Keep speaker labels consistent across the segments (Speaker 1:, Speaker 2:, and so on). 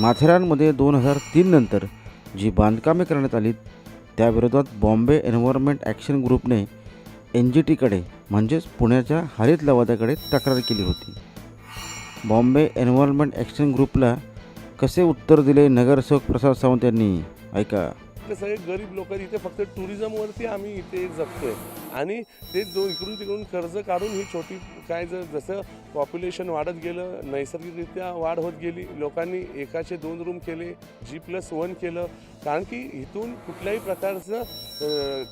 Speaker 1: माथेरानमध्ये दोन हजार तीन नंतर जी बांधकामे करण्यात आली त्याविरोधात बॉम्बे एन्व्हायरमेंट ॲक्शन ग्रुपने एन जी टीकडे म्हणजेच पुण्याच्या हरित लवादाकडे तक्रार केली होती. बॉम्बे एन्व्हायरमेंट ॲक्शन ग्रुपला कसे उत्तर दिले नगरसेवक प्रसाद सावंत यांनी? ऐका.
Speaker 2: आपले सगळे गरीब लोक आहेत, इथे फक्त टुरिझमवरती आम्ही इथे जगतोय. आणि ते जो इकडून तिकडून कर्ज काढून ही छोटी काय जर जसं पॉप्युलेशन वाढत गेलं नैसर्गिकरित्या वाढ होत गेली लोकांनी एकाचे दोन रूम केले जी प्लस वन केलं कारण की इथून कुठल्याही प्रकारचं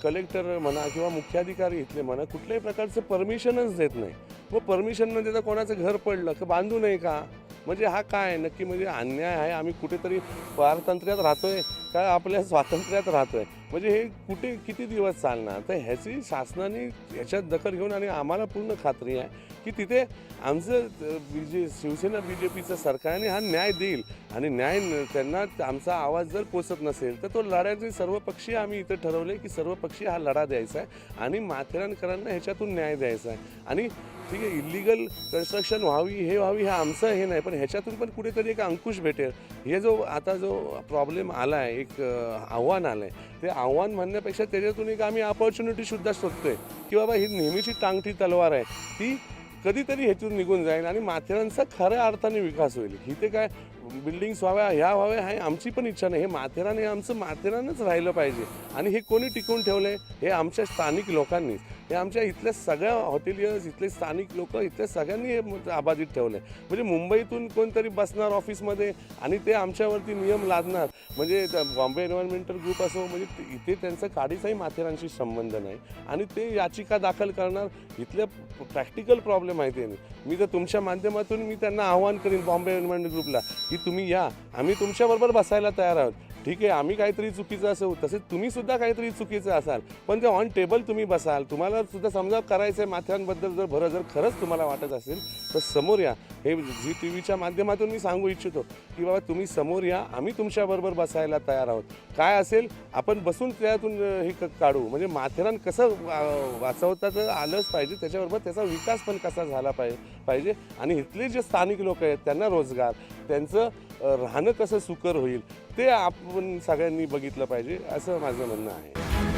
Speaker 2: कलेक्टर म्हणा किंवा मुख्याधिकारी इथले म्हणा कुठल्याही प्रकारचं परमिशनच देत नाही. व परमिशन न देता कोणाचं घर पडलं का बांधू नये का? म्हणजे हा काय? आहे? नक्की म्हणजे अन्याय आहे. आम्ही कुठेतरी पारतंत्र्यात राहतोय. का आपल्या स्वातंत्र्यात राहतोय. म्हणजे हे कुठे किती दिवस चालणार? तर ह्याची शासनाने ह्याच्यात दखल घेऊन आणि आम्हाला पूर्ण खात्री आहे की तिथे आमचं B J Shiv Sena B J पीचं सरकारने हा न्याय देईल. आणि न्याय त्यांना आमचा आवाज जर पोचत नसेल तर तो लढायचे सर्व पक्षी आम्ही इथं ठरवले की सर्व पक्षी हा लढा द्यायचा आहे आणि माथेरानकरांना ह्याच्यातून न्याय द्यायचा आहे. आणि ठीक आहे इलिगल कन्स्ट्रक्शन व्हावी हे व्हावी हे आमचं हे नाही. पण ह्याच्यातून पण कुठेतरी एक अंकुश भेटेल. हे जो आता जो प्रॉब्लेम आला आहे एक आव्हान आलं आहे ते आव्हान म्हणण्यापेक्षा त्याच्यातून एक आम्ही अपॉर्च्युनिटीसुद्धा शोधतो आहे की बाबा ही नेहमीची टांगठी तलवार आहे. ती कधीतरी ह्यातून निघून जाईल आणि माथेरानचा खऱ्या अर्थाने विकास होईल. इथे काय बिल्डिंग्स व्हाव्या ह्या व्हाव्या हे आमची पण इच्छा नाही. हे माथेरान हे आमचं माथेरानच राहिलं पाहिजे. आणि हे कोणी टिकवून ठेवलं आहे हे आमच्या स्थानिक लोकांनीच हे आमच्या इथल्या सगळ्या हॉटेलियर्स इथले स्थानिक लोक इथल्या सगळ्यांनी हे आबाधित ठेवलं आहे म्हणजे मुंबईतून कोणतरी बसणार ऑफिसमध्ये आणि ते आमच्यावरती नियम लादणार. म्हणजे बॉम्बे एन्व्हायरमेंटल ग्रुप असो म्हणजे इथे त्यांचा काडीचाही माथेरानशी संबंध नाही. आणि ते याचिका दाखल करणार. इथल्या प्रॅक्टिकल प्रॉब्लेम आहे. ते मी तर तुमच्या माध्यमातून मी त्यांना आव्हान करीन बॉम्बे एन्व्हायरमेंट ग्रुपला की तुम्ही या. आम्ही तुमच्याबरोबर बसायला तयार आहोत. ठीक आहे आम्ही काहीतरी चुकीचं असू तसेच तुम्ही सुद्धा काहीतरी चुकीचं असाल. पण ते ऑन टेबल तुम्ही बसाल. तुम्हाला सुद्धा समजा करायचं आहे माथ्यांबद्दल जर भरं जर खरंच तुम्हाला वाटत असेल तर समोर या. हे झी टी व्हीच्या माध्यमातून मी सांगू इच्छितो की बाबा तुम्ही समोर या आम्ही तुमच्याबरोबर बसायला तयार आहोत. काय असेल आपण बसून त्यातून हे क- काढू. म्हणजे माथेरान कसं वा- वाचवता तर आलंच पाहिजे त्याच्याबरोबर त्याचा विकास पण कसा झाला पाहिजे पाहिजे. आणि इथले जे स्थानिक लोक आहेत त्यांना रोजगार त्यांचं राहणं कसं सुकर होईल ते आपण सगळ्यांनी बघितलं पाहिजे असं माझं म्हणणं आहे.